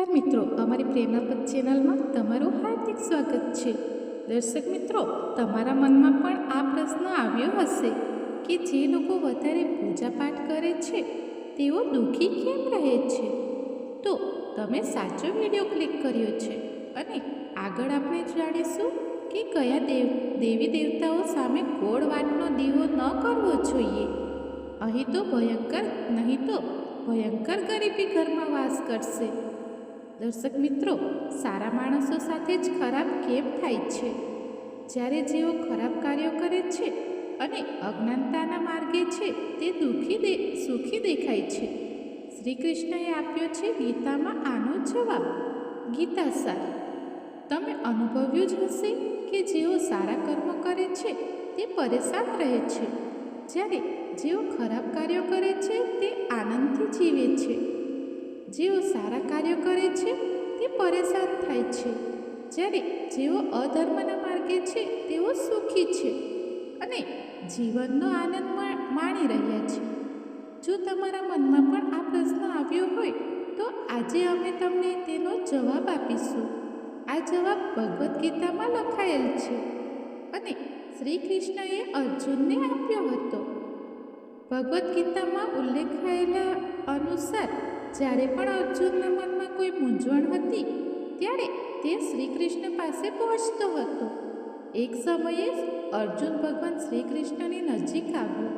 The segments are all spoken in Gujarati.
નમસ્કાર મિત્રો, અમારી પ્રેરણાપદ ચેનલમાં તમારું હાર્દિક સ્વાગત છે. દર્શક મિત્રો, તમારા મનમાં પણ આ પ્રશ્ન આવ્યો હશે કે જે લોકો વધારે પૂજાપાઠ કરે છે, તેઓ દુઃખી કેમ રહે છે? તો તમે સાચો વીડિયો ક્લિક કર્યો છે અને આગળ આપણે જાણીશું કે કયા દેવ, દેવી દેવતાઓ સામે ગોળ વાટનો દીવો ન કરવો જોઈએ. અહીં તો ભયંકર, નહીં તો ભયંકર ગરીબી ઘરમાં વાસ કરશે. દર્શક મિત્રો, સારા માણસો સાથે જ ખરાબ કેમ થાય છે? જ્યારે જેઓ ખરાબ કાર્યો કરે છે અને અજ્ઞાનતાના માર્ગે છે, તે દુઃખી દે, સુખી દેખાય છે. શ્રી કૃષ્ણએ આપ્યો છે ગીતામાં આનો જવાબ, ગીતા સાર, તમે અનુભવ્યું જ હશે કે જેઓ સારા કર્મો કરે છે, તે પરેશાન રહે છે. જ્યારે જેઓ ખરાબ કાર્યો કરે છે, તે આનંદથી જીવે છે. જેઓ સારા કાર્યો કરે છે, તે પરેશાન થાય છે. જ્યારે જેઓ અધર્મના માર્ગે છે, તેઓ સુખી છે અને જીવનનો આનંદ માણી રહ્યા છે. જો તમારા મનમાં પણ આ પ્રશ્ન આવ્યો હોય, તો આજે અમે તમને તેનો જવાબ આપીશું. આ જવાબ ભગવદ્ ગીતામાં લખાયેલ છે અને શ્રી કૃષ્ણએ અર્જુનને આપ્યો હતો. ભગવદ્ ગીતામાં ઉલ્લેખાયેલા અનુસાર જ્યારે પણ અર્જુનના મનમાં કોઈ મૂંઝવણ હતી, ત્યારે તે શ્રી કૃષ્ણ પાસે પહોંચતો હતો. એક સમયે અર્જુન ભગવાન શ્રી કૃષ્ણની નજીક આવ્યો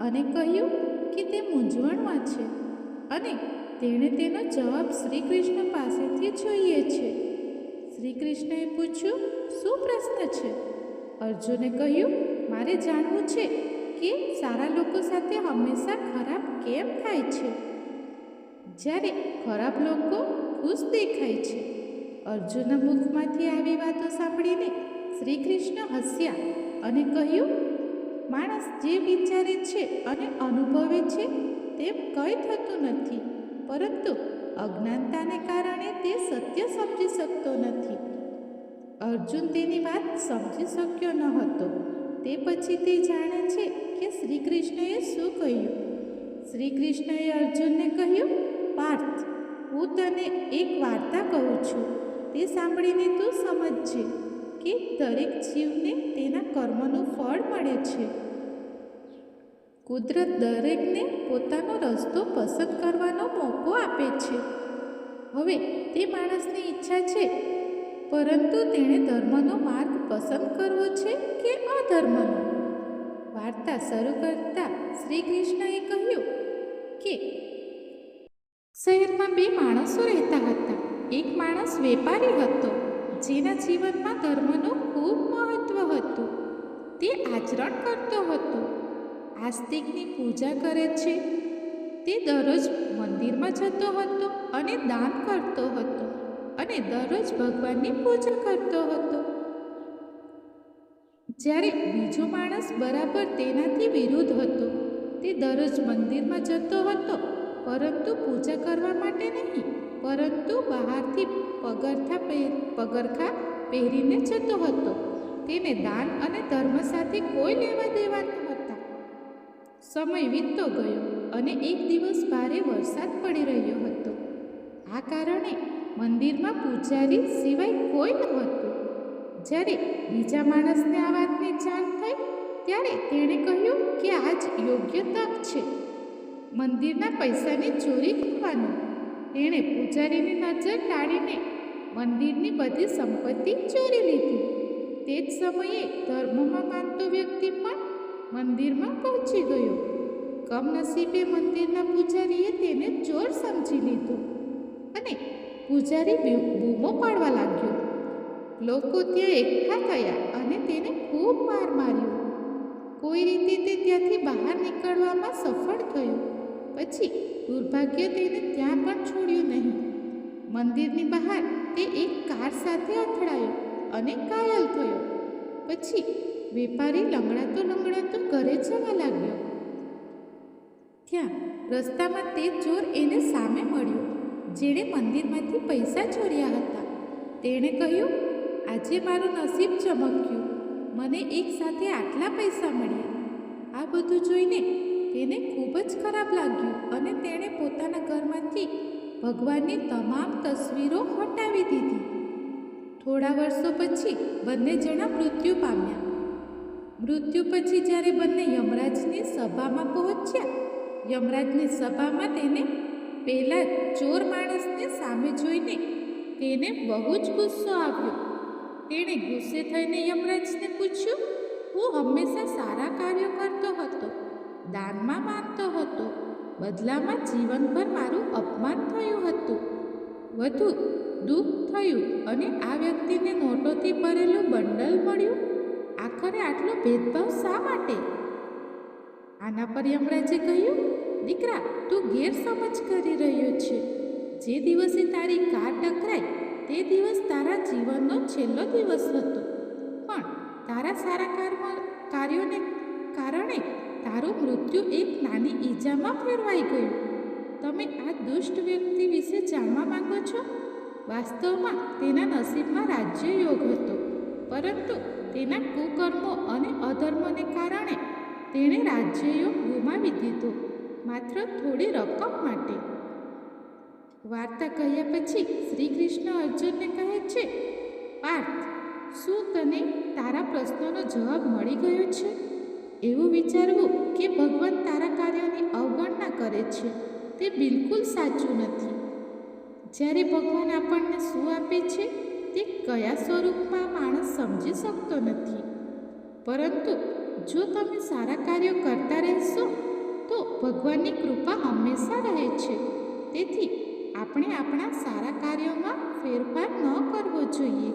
અને કહ્યું કે તે મૂંઝવણમાં છે અને તેણે તેનો જવાબ શ્રી કૃષ્ણ પાસેથી જોઈએ છે. શ્રી કૃષ્ણએ પૂછ્યું, શું પ્રશ્ન છે? અર્જુને કહ્યું, મારે જાણવું છે કે સારા લોકો સાથે હંમેશા ખરાબ કેમ થાય છે? જ્યારે ખરાબ લોકો ખુશ દેખાય છે, અર્જુનના મુખમાંથી આવી વાતો સાંભળીને શ્રી કૃષ્ણ હસ્યા અને કહ્યું, માણસ જે વિચારે છે અને અનુભવે છે તેમ કંઈ થતું નથી, પરંતુ અજ્ઞાનતાને કારણે તે સત્ય સમજી શકતો નથી. અર્જુન તેની વાત સમજી શક્યો ન હતો. તે પછી તે જાણે છે કે શ્રી કૃષ્ણએ શું કહ્યું. શ્રી કૃષ્ણએ અર્જુનને કહ્યું પાર્થ. હું તને એક વાર્તા કહું છું. તે સાંભળીને તું સમજજે કે દરેક જીવને તેના કર્મનું ફળ મળે છે. કુદરત દરેકને પોતાનો રસ્તો પસંદ કરવાનો મોકો આપે છે. હવે તે માણસની ઈચ્છા છે, પરંતુ તેણે ધર્મનો માર્ગ પસંદ કરવો છે કે અધર્મનો? વાર્તા શરૂ કરતા શ્રી કૃષ્ણએ કહ્યું કે શહેરમાં બે માણસો રહેતા હતા. એક માણસ વેપારી હતો, જેના જીવનમાં ધર્મનું ખૂબ મહત્વ હતું. તે આચરણ કરતો હતો. આસ્તિકની પૂજા કરે છે. તે દરરોજ મંદિરમાં જતો હતો અને દાન કરતો હતો અને દરરોજ ભગવાનની પૂજા કરતો હતો. જ્યારે બીજો માણસ બરાબર તેનાથી વિરુદ્ધ હતો, તે દરરોજ મંદિરમાં જતો હતો પરંતુ પૂજા કરવા માટે નહીં, પરંતુ બહારથી પગરખા પગરખા પહેરીને જતો હતો. તેને દાન અને ધર્મ સાથે કોઈ લેવા દેવા નહોતા. સમય વીતતો ગયો અને એક દિવસ ભારે વરસાદ પડી રહ્યો હતો. આ કારણે મંદિરમાં પૂજારી સિવાય કોઈ નહોતું જ્યારે બીજા માણસને આ વાતની જાણ થઈ, ત્યારે તેણે કહ્યું કે આજ યોગ્ય તક છે. મંદિરના પૈસાની ચોરી કરવાનું. તેણે પૂજારીની નજર ટાળીને મંદિરની બધી સંપત્તિ ચોરી લીધી. તે જ સમયે ધર્મમાં માનતો વ્યક્તિ પણ મંદિરમાં પહોંચી ગયો. કમનસીબે મંદિરના પૂજારીએ તેને ચોર સમજી લીધો અને પૂજારી બૂમો પાડવા લાગ્યો. લોકો ત્યાં એકઠા થયા અને તેને ખૂબ માર માર્યો. કોઈ રીતે તે ત્યાંથી બહાર નીકળવામાં સફળ થયો. પછી દુર્ભાગ્ય તેને ત્યાં પણ છોડ્યું નહીં. મંદિરની બહાર તે એક કાર સાથે અથડાયો અને ઘાયલ થયો. પછી વેપારી લંગડાતો લંગડાતો ઘરે જવા લાગ્યો. ત્યાં રસ્તામાં તે ચોર એને સામે મળ્યો, જેણે મંદિરમાંથી પૈસા ચોર્યા હતા. તેણે કહ્યું, આજે મારું નસીબ ચમક્યું. મને એક સાથે આટલા પૈસા મળ્યા. આ બધું જોઈને તેને ખૂબ જ ખરાબ લાગ્યું અને તેણે પોતાના ઘરમાંથી ભગવાનની તમામ તસવીરો હટાવી દીધી. થોડા વર્ષો પછી બંને જણા મૃત્યુ પામ્યા. મૃત્યુ પછી જ્યારે બંને યમરાજની સભામાં પહોંચ્યા, યમરાજની સભામાં તેને પહેલાં ચોર માણસને સામે જોઈને તેને બહુ જ ગુસ્સો આવ્યો. તેણે ગુસ્સે થઈને યમરાજને પૂછ્યું, હું હંમેશા સારા કાર્યો કરતો હતો. દાનમાં માનતો હતો. બદલામાં જીવનભર મારું અપમાન થયું હતું. વધુ દુઃખ થયું અને આ વ્યક્તિને નોટોથી ભરેલું બંડલ મળ્યું. આખરે આટલો ભેદભાવ શા માટે? આના પર યમરાજે કહ્યું, દીકરા, તું ગેરસમજ કરી રહ્યો છે. જે દિવસે તારી કાર ટકરાઈ, તે દિવસ તારા જીવનનો છેલ્લો દિવસ હતો. પણ તારા સારા કાર્યોને કારણે તારું મૃત્યુ એક નાની ઈજામાં ફેરવાઈ ગયું. તમે આ દુષ્ટ વ્યક્તિ વિશે જાણવા માંગો છો? વાસ્તવમાં તેના નસીબમાં રાજ્ય યોગ હતો, પરંતુ તેના કુકર્મો અને અધર્મને કારણે તેણે રાજ્યયોગ ગુમાવી દીધો, માત્ર થોડી રકમ માટે. વાર્તા કહ્યા પછી શ્રી કૃષ્ણ અર્જુનને કહે છે, પાર્થ, શું તને તારા પ્રશ્નોનો જવાબ મળી ગયો છે? એવું વિચારવું કે ભગવાન તારા કાર્યોની અવગણના કરે છે, તે બિલકુલ સાચું નથી. જ્યારે ભગવાન આપણને શું આપે છે, તે કયા સ્વરૂપમાં માણસ સમજી શકતો નથી. પરંતુ જો તમે સારા કાર્યો કરતા રહેશો, તો ભગવાનની કૃપા હંમેશા રહે છે. તેથી આપણે આપણા સારા કાર્યોમાં ફેરફાર ન કરવો જોઈએ,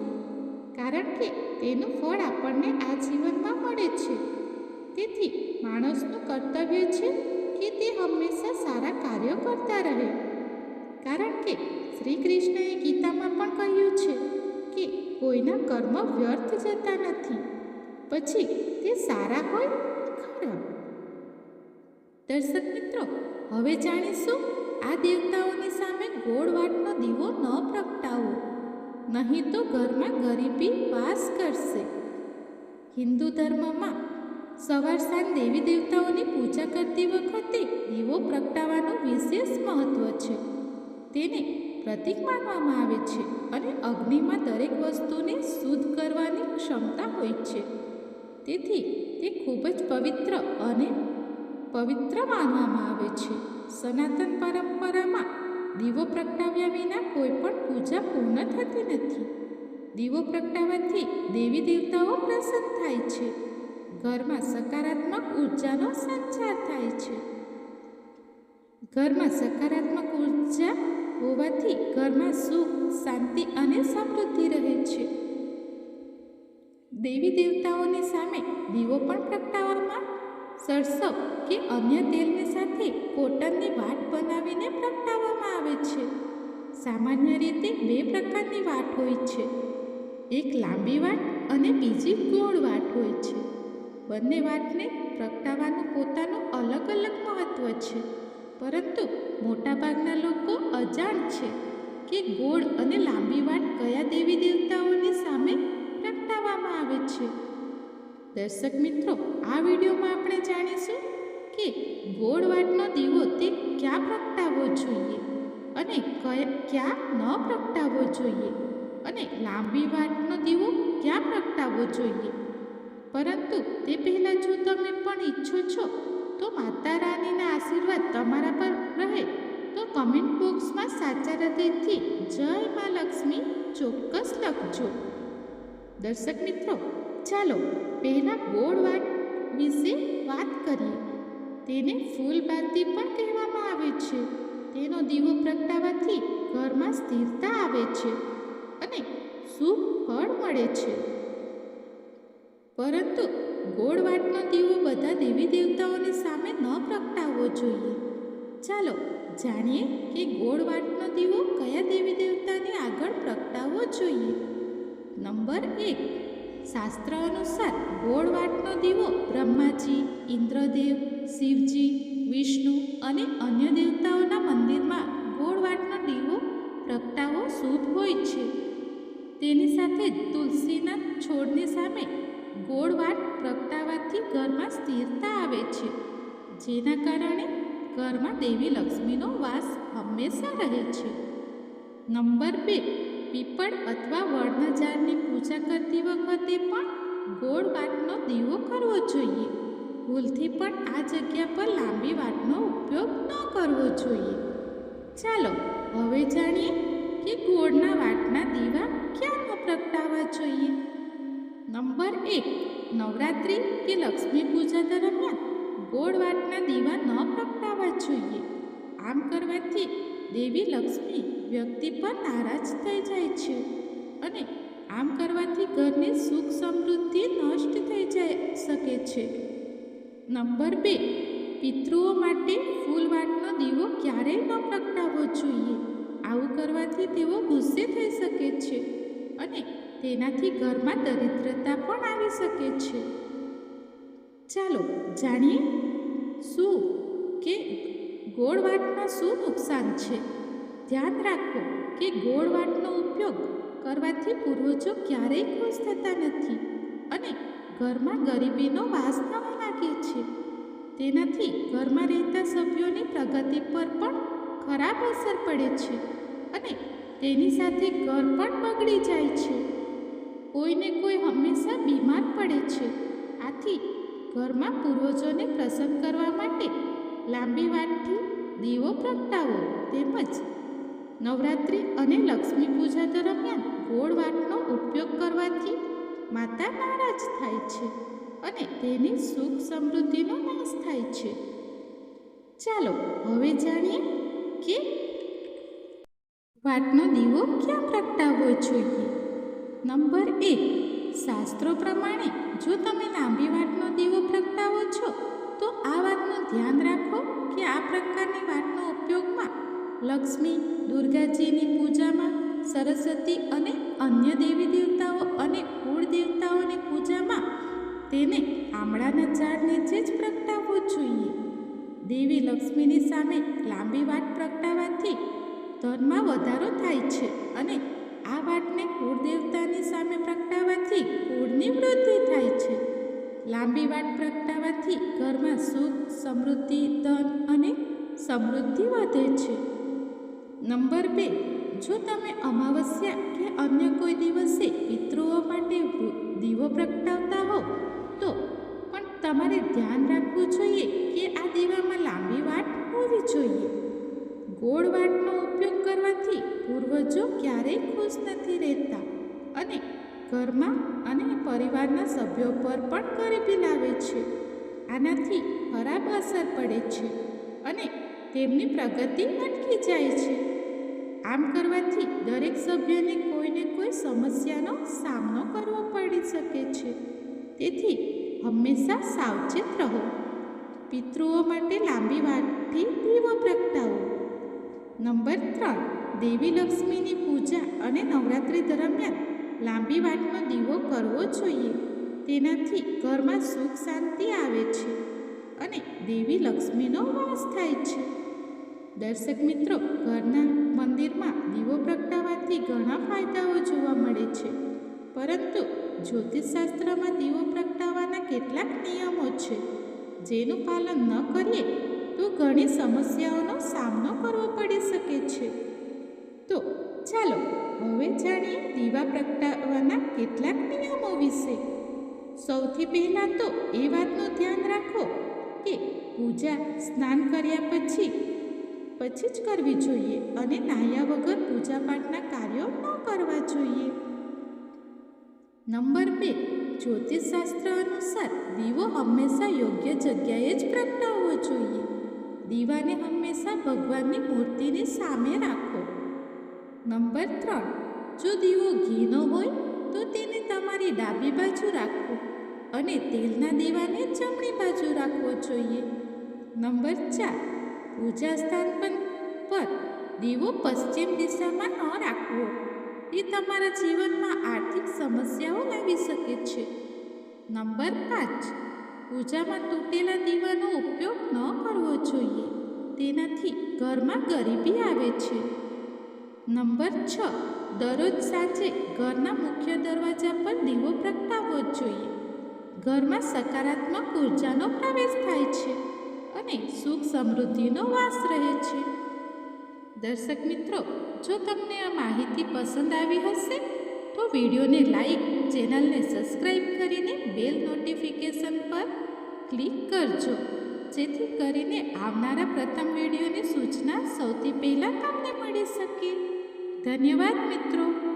કારણ કે તેનું ફળ આપણને આ જીવનમાં મળે છે. તેથી માણસનું કર્તવ્ય છે કે તે હંમેશા સારા કાર્યો કરતા રહે. કારણ કે શ્રી કૃષ્ણએ ગીતામાં પણ કહ્યું છે કે કોઈના કર્મ વ્યર્થ જતા નથી. પછી તે સારા હોય ખરાબ? દર્શક મિત્રો, હવે જાણીશું આ દેવતાઓની સામે ગોળ વાટનો દીવો ન પ્રગટાવો નહીં તો ઘરમાં ગરીબી વાસ કરશે. હિન્દુ ધર્મમાં સવાર સાંજ દેવી દેવતાઓની પૂજા કરતી વખતે દીવો પ્રગટાવવાનું વિશેષ મહત્વ છે. તેને પ્રતીક માનવામાં આવે છે અને અગ્નિમાં દરેક વસ્તુને શુદ્ધ કરવાની ક્ષમતા હોય છે. તેથી તે ખૂબ જ પવિત્ર અને પવિત્ર માનવામાં આવે છે. સનાતન પરંપરામાં દીવો પ્રગટાવ્યા વિના કોઈ પણ પૂજા પૂર્ણ થતી નથી. દીવો પ્રગટાવવાથી દેવી દેવતાઓ પ્રસન્ન થાય છે. ઘરમાં સકારાત્મક ઉર્જાનો સંચાર થાય છે. ઘરમાં સકારાત્મક ઊર્જા હોવાથી ઘરમાં સુખ, શાંતિ અને સમૃદ્ધિ રહે છે. દેવી દેવતાઓની સામે દીવો પણ પ્રગટાવવામાં સરસવ કે અન્ય તેલની સાથે કોટનની વાટ બનાવીને પ્રગટાવવામાં આવે છે. સામાન્ય રીતે બે પ્રકારની વાટ હોય છે. એક લાંબી વાટ અને બીજી ગોળ વાટ હોય છે. બંને વાટને પ્રગટાવવાનું પોતાનું અલગ અલગ મહત્ત્વ છે. પરંતુ મોટાભાગના લોકો અજાણ છે કે ગોળ અને લાંબી વાટ કયા દેવી દેવતાઓની સામે પ્રગટાવવામાં આવે છે. દર્શક મિત્રો, આ વિડીયોમાં આપણે જાણીશું કે ગોળ વાટનો દીવો તે ક્યાં પ્રગટાવવો જોઈએ અને ક્યાં ન પ્રગટાવવો જોઈએ અને લાંબી વાટનો દીવો ક્યાં પ્રગટાવવો જોઈએ. પરંતુ તે પહેલાં જો તમે પણ ઈચ્છો છો તો માતા રાનીના આશીર્વાદ તમારા પર રહે, તો કમેન્ટ બોક્સમાં સાચા હૃદયથી જય મા લક્ષ્મી ચોક્કસ લખજો. દર્શક મિત્રો, ચાલો પહેલાં ગોળ વાત વિશે વાત કરીએ. તેને ફૂલબાતી પણ કહેવામાં આવે છે. તેનો દીવો પ્રગટાવવાથી ઘરમાં સ્થિરતા આવે છે અને શુભ ફળ મળે છે. પરંતુ ગોળ વાટનો દીવો બધા દેવી દેવતાઓની સામે ન પ્રગટાવવો જોઈએ. ચાલો જાણીએ કે ગોળ વાટનો દીવો કયા દેવી દેવતાને આગળ પ્રગટાવવો જોઈએ. નંબર એક. શાસ્ત્ર અનુસાર ગોળ વાટનો દીવો બ્રહ્માજી, ઇન્દ્રદેવ, શિવજી, વિષ્ણુ અને અન્ય દેવતાઓના મંદિરમાં ગોળ વાટનો દીવો પ્રગટાવવો શુભ હોય છે. તેની સાથે જ તુલસીના છોડની સામે ગોળ વાટ પ્રગટાવવાથી ઘરમાં સ્થિરતા આવે છે. જેના કારણે ઘરમાં દેવી લક્ષ્મીનો વાસ હંમેશા રહે છે. નંબર બે, પીપળ અથવા વડના ઝાડની પૂજા કરતી વખતે પણ ગોળ વાટનો દીવો કરવો જોઈએ. ભૂલથી પણ આ જગ્યા પર લાંબી વાટનો ઉપયોગ ન કરવો જોઈએ. ચાલો, હવે જાણીએ કે ગોળના વાટના દીવા ક્યાં પ્રગટાવા જોઈએ. નંબર એક, નવરાત્રિ કે લક્ષ્મી પૂજા દરમિયાન ગોળ વાટના દીવા ન પ્રગટાવવા જોઈએ. આમ કરવાથી દેવી લક્ષ્મી વ્યક્તિ પર નારાજ થઈ જાય છે અને આમ કરવાથી ઘરની સુખ સમૃદ્ધિ નષ્ટ થઈ જાય શકે છે. નંબર બે, પિતૃઓ માટે ફૂલવાટનો દીવો ક્યારેય ન પ્રગટાવવો જોઈએ. આવું કરવાથી તેઓ ગુસ્સે થઈ શકે છે અને તેનાથી ઘરમાં દરિદ્રતા પણ આવી શકે છે. ચાલો જાણીએ, શું કે ગોળવાટમાં શું નુકસાન છે? ધ્યાન રાખો કે ગોળવાટનો ઉપયોગ કરવાથી પૂર્વજો ક્યારેય ખુશ થતા નથી અને ઘરમાં ગરીબીનો વાસ થવા લાગે છે. તેનાથી ઘરમાં રહેતા સભ્યોની પ્રગતિ પર પણ ખરાબ અસર પડે છે અને તેની સાથે ઘર પણ બગડી જાય છે. કોઈને કોઈ હંમેશા બીમાર પડે છે. આથી ઘરમાં પૂર્વજોને પ્રસન્ન કરવા માટે લાંબી વાતથી દીવો પ્રગટાવો તેમજ નવરાત્રિ અને લક્ષ્મી પૂજા દરમિયાન ગોળ વાટનો ઉપયોગ કરવાથી માતા નારાજ થાય છે અને તેની સુખ સમૃદ્ધિનો નાશ થાય છે. ચાલો હવે જાણીએ કે વાટનો દીવો ક્યાં પ્રગટાવવો જોઈએ. નંબર એક, શાસ્ત્રો પ્રમાણે જો તમે લાંબી વાટનો દીવો પ્રગટાવો છો, તો આ વાતનું ધ્યાન રાખો કે આ પ્રકારની વાતનો ઉપયોગમાં લક્ષ્મી, દુર્ગાજીની પૂજામાં સરસ્વતી અને અન્ય દેવી દેવતાઓ અને કુળ દેવતાઓની પૂજામાં તેને આમળાના ઝાડ નીચે જ પ્રગટાવવો જોઈએ. દેવી લક્ષ્મીની સામે લાંબી વાટ પ્રગટાવવાથી ધનમાં વધારો થાય છે અને આ વાટને કુળદેવતાની સામે પ્રગટાવવાથી કુળની વૃદ્ધિ થાય છે. લાંબી વાટ પ્રગટાવવાથી ઘરમાં સુખ, સમૃદ્ધિ, ધન અને સમૃદ્ધિ વધે છે. નંબર બે, જો તમે અમાવસ્યા કે અન્ય કોઈ દિવસે પિતૃઓ માટે દીવો પ્રગટાવતા હો, તો પણ તમારે ધ્યાન રાખવું જોઈએ કે આ દીવામાં લાંબી વાટ હોવી જોઈએ. ગોળ વાટનો ઉપયોગ કરવાથી પૂર્વજો ક્યારેય ખુશ નથી રહેતા અને ઘરમાં અને પરિવારના સભ્યો પર પણ ગરીબી લાવે છે. આનાથી ખરાબ અસર પડે છે અને તેમની પ્રગતિ અટકી જાય છે. આમ કરવાથી દરેક સભ્યને કોઈને કોઈ સમસ્યાનો સામનો કરવો પડી શકે છે. તેથી હંમેશા સાવચેત રહો. પિતૃઓ માટે લાંબી વાટથી દીવો પ્રગટાવો. નંબર ત્રણ. દેવી લક્ષ્મીની પૂજા અને નવરાત્રિ દરમિયાન લાંબી વાટનો દીવો કરવો જોઈએ. તેનાથી ઘરમાં સુખ શાંતિ આવે છે અને દેવી લક્ષ્મીનો વાસ થાય છે. દર્શક મિત્રો, ઘરના મંદિરમાં દીવો પ્રગટાવવાથી ઘણા ફાયદાઓ જોવા મળે છે. પરંતુ જ્યોતિષશાસ્ત્રમાં દીવો પ્રગટાવવાના કેટલાક નિયમો છે. જેનું પાલન ન કરીએ તો ઘણી સમસ્યાઓનો સામનો કરવો પડી શકે છે. તો ચાલો હવે જાણીએ દીવા પ્રગટાવવાના કેટલાક નિયમો વિશે. સૌથી પહેલાં તો એ વાતનું ધ્યાન રાખો કે પૂજા સ્નાન કર્યા પછી પછી જ કરવી જોઈએ અને નાહ્યા વગર પૂજાપાઠના કાર્યો ન કરવા જોઈએ. નંબર બે, જ્યોતિષશાસ્ત્ર અનુસાર દીવો હંમેશા યોગ્ય જગ્યાએ જ પ્રગટાવવો જોઈએ. દીવાને હંમેશા ભગવાનની મૂર્તિની સામે રાખો. નંબર ત્રણ. જો દીવો ઘીનો હોય, તો તેને તમારી ડાબી બાજુ રાખવો અને તેલના દીવાને જમણી બાજુ રાખવો જોઈએ. નંબર ચાર. પૂજા સ્થાન પર દીવો પશ્ચિમ દિશામાં ન રાખવો. એ તમારા જીવનમાં આર્થિક સમસ્યાઓ લાવી શકે છે. નંબર પાંચ. પૂજામાં તૂટેલા દીવાનો ઉપયોગ ન કરવો જોઈએ. તેનાથી ઘરમાં ગરીબી આવે છે. નંબર છ. દરરોજ સાંજે ઘરના મુખ્ય દરવાજા પર દીવો પ્રગટાવવો જોઈએ. ઘરમાં સકારાત્મક ઉર્જાનો પ્રવેશ થાય છે અને સુખ સમૃદ્ધિનો વાસ રહે છે. દર્શક મિત્રો, જો તમને આ માહિતી પસંદ આવી હશે, તો વિડીયોને લાઈક, ચેનલને સબસ્ક્રાઈબ કરીને બેલ નોટિફિકેશન પર ક્લિક કરજો. જેથી કરીને આવનારા પ્રથમ વિડીયોની સૂચના સૌથી પહેલાં તમને મળી શકે. ધન્યવાદ મિત્રો